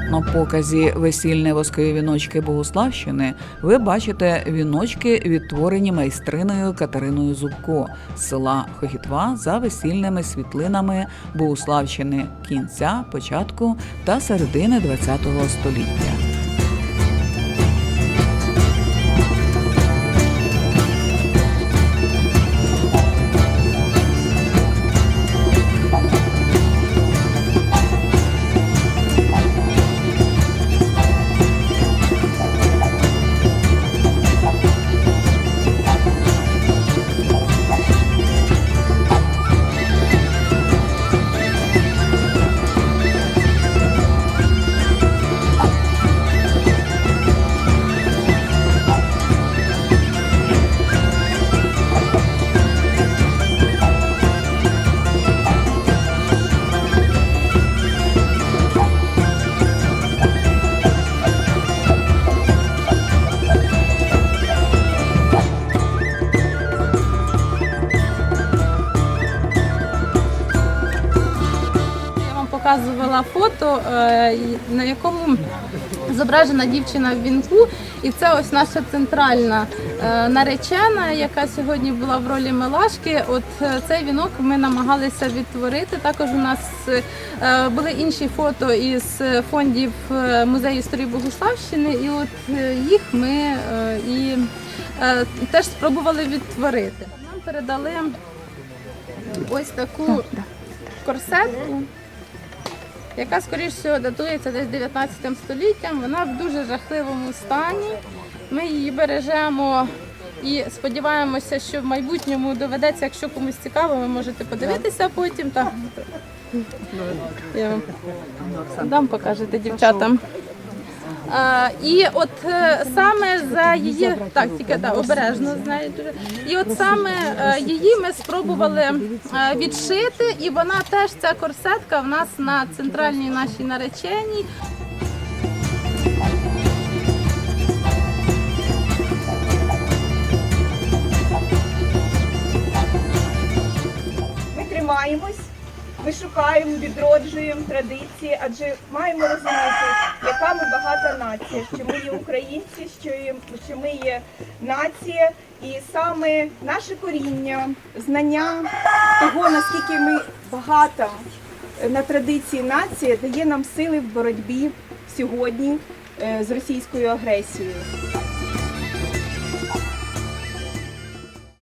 На показі весільні воскові віночки Богуславщини ви бачите віночки, відтворені майстриною Катериною Зубко з села Хохітва за весільними світлинами Богуславщини кінця, початку та середини ХХ століття. Показувала фото, е, на якому зображена дівчина в вінку, і це ось наша центральна е, наречена, яка сьогодні була в ролі Милашки. От е, цей вінок ми намагалися відтворити. Також у нас були інші фото із фондів музею історії Богуславщини, і от їх ми і теж спробували відтворити. Нам передали ось таку корсетку яка, скоріш всього, датується десь 19 століттям. Вона в дуже жахливому стані. Ми її бережемо і сподіваємося, що в майбутньому доведеться, якщо комусь цікаво, ви можете подивитися потім. Так. Я вам дам покажете дівчатам. А, і от е, саме за її так, тільки так, обережно з нею дуже. І от саме е, її ми спробували е, відшити, і вона теж ця корсетка в нас на центральній нашій нареченій. Ми тримаємось, ми шукаємо, відроджуємо традиції, адже маємо розуміти, яка ми багата нація, що ми є українці, що, є, що ми є нація, і саме наше коріння, знання того, наскільки ми багата на традиції нація, дає нам сили в боротьбі сьогодні е, з російською агресією.